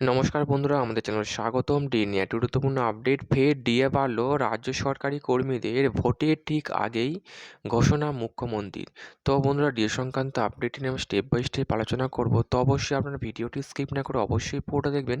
নমস্কার বন্ধুরা, আমাদের চ্যানেল স্বাগতম। ডি নিয়ে একটি গুরুত্বপূর্ণ আপডেট ফের দিয়ে বাড়লো রাজ্য সরকারি কর্মীদের ভোটের ঠিক আগেই ঘোষণা মুখ্যমন্ত্রীর। তো বন্ধুরা, ডিএ সংক্রান্ত আপডেটটি নিয়ে আমি স্টেপ বাই স্টেপ আলোচনা করব। তো অবশ্যই আপনারা ভিডিওটি স্কিপ না করে অবশ্যই পুরোটা দেখবেন।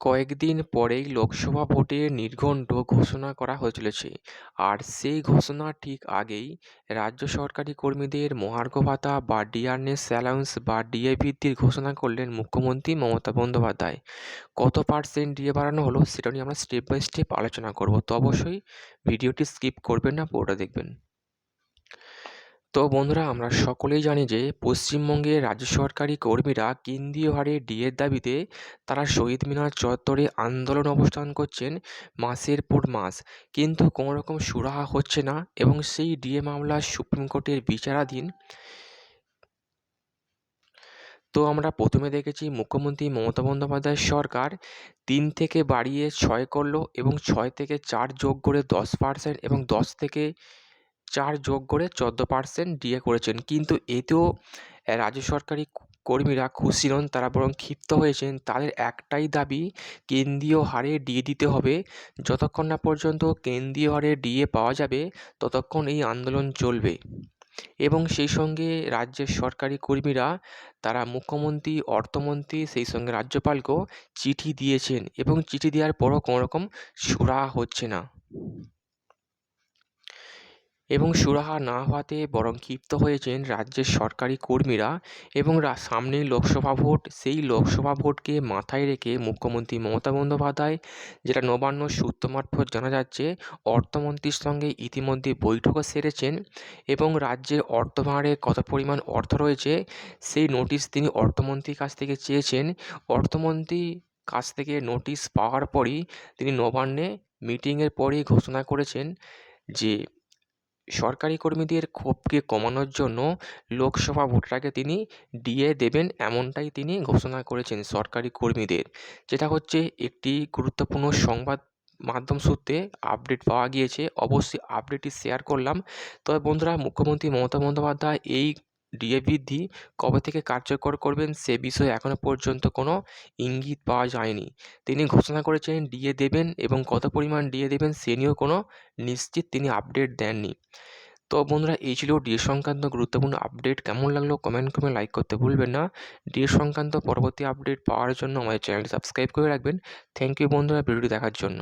কয়েকদিন পরেই লোকসভা ভোটের নির্ঘণ্ট ঘোষণা করা হয়ে চলেছে আর সেই ঘোষণা ঠিক আগেই রাজ্য সরকারি কর্মীদের মহার্ঘ ভাতা বা ডিআরএস অ্যালাউন্স বা ডিএ বৃদ্ধির ঘোষণা করলেন মুখ্যমন্ত্রী মমতা বন্দ্যোপাধ্যায়। কত পার্সেন্ট ডিএ বাড়ানো হলো সেটা নিয়ে আমরা স্টেপ বাই স্টেপ আলোচনা করব। তো অবশ্যই ভিডিওটি স্কিপ করবেন না, পুরোটা দেখবেন। তো বন্ধুরা, আমরা সকলেই জানি যে পশ্চিমবঙ্গের রাজ্য সরকারি কর্মীরা কেন্দ্রীয় হারে ডিএর দাবিতে তারা শহীদ মিনার চত্বরে আন্দোলন অবস্থান করছেন মাসের পর মাস। কিন্তু কোনো রকম সুরাহা হচ্ছে না এবং সেই ডিএ মামলা সুপ্রিম কোর্টের বিচারাধীন। তো আমরা প্রথমে দেখেছি, মুখ্যমন্ত্রী মমতা বন্দ্যোপাধ্যায়ের সরকার তিন থেকে বাড়িয়ে ছয় করল এবং ছয় থেকে চার যোগ করে দশ পার্সেন্ট এবং দশ থেকে চার যোগ করে চোদ্দ পার্সেন্ট ডিএ করেছেন। কিন্তু এতেও রাজ্য সরকারি কর্মীরা খুশি নন, তারা বরং ক্ষিপ্ত হয়েছেন। তাদের একটাই দাবি, কেন্দ্রীয় হারে ডিএ দিতে হবে। যতক্ষণ না পর্যন্ত কেন্দ্রীয় হারে ডিএ পাওয়া যাবে, ততক্ষণ এই আন্দোলন চলবে। এবং সেই সঙ্গে রাজ্যের সরকারি কর্মীরা, তারা মুখ্যমন্ত্রী, অর্থমন্ত্রী, সেই সঙ্গে রাজ্যপালকেও চিঠি দিয়েছেন। এবং চিঠি দেওয়ার পরও কোনো রকম সুরাহা হচ্ছে না। এবং সুরাহা না হওয়াতে বরং ক্ষিপ্ত হয়েছেন রাজ্যের সরকারি কর্মীরা এবং সামনেই লোকসভা ভোট, সেই লোকসভা ভোটকে মাথায় রেখে মুখ্যমন্ত্রী মমতা বন্দ্যোপাধ্যায়, যেটা নবান্ন সূত্র মারফত জানা যাচ্ছে, অর্থমন্ত্রীর সঙ্গে ইতিমধ্যে বৈঠকও সেরেছেন এবং রাজ্যের অর্থভাঁড়ে কত পরিমাণ অর্থ রয়েছে, সেই নোটিশ তিনি অর্থমন্ত্রীর কাছ থেকে চেয়েছেন। অর্থমন্ত্রী কাছ থেকে নোটিশ পাওয়ার পরই তিনি নবান্নে মিটিংয়ের পরেই ঘোষণা করেছেন যে সরকারি কর্মীদের ক্ষোভকে কমানোর জন্য লোকসভা ভোটের আগে তিনি ডিএ দেবেন এমনটাই তিনি ঘোষণা করেছেন সরকারি কর্মীদের। যেটা হচ্ছে একটি গুরুত্বপূর্ণ সংবাদ মাধ্যম সূত্রে আপডেট পাওয়া গিয়েছে। অবশ্যই আপডেটটি শেয়ার করলাম। তবে বন্ধুরা, মুখ্যমন্ত্রী মমতা বন্দ্যোপাধ্যায় এই ডিএ বৃদ্ধি কবে থেকে কার্যকর করবেন সে বিষয়ে এখনও পর্যন্ত কোনো ইঙ্গিত পাওয়া যায়নি। তিনি ঘোষণা করেছেন ডিএ দেবেন এবং কত পরিমাণ ডিএ দেবেন সে নিয়েও কোনো নিশ্চিত তিনি আপডেট দেননি। তো বন্ধুরা, এই ছিল ডিএ সংক্রান্ত গুরুত্বপূর্ণ আপডেট। কেমন লাগল কমেন্ট করে লাইক করতে ভুলবেন না। ডিএ সংক্রান্ত পরবর্তী আপডেট পাওয়ার জন্য আমাদের চ্যানেলটি সাবস্ক্রাইব করে রাখবেন। থ্যাংক ইউ বন্ধুরা, ভিডিওটি দেখার জন্য।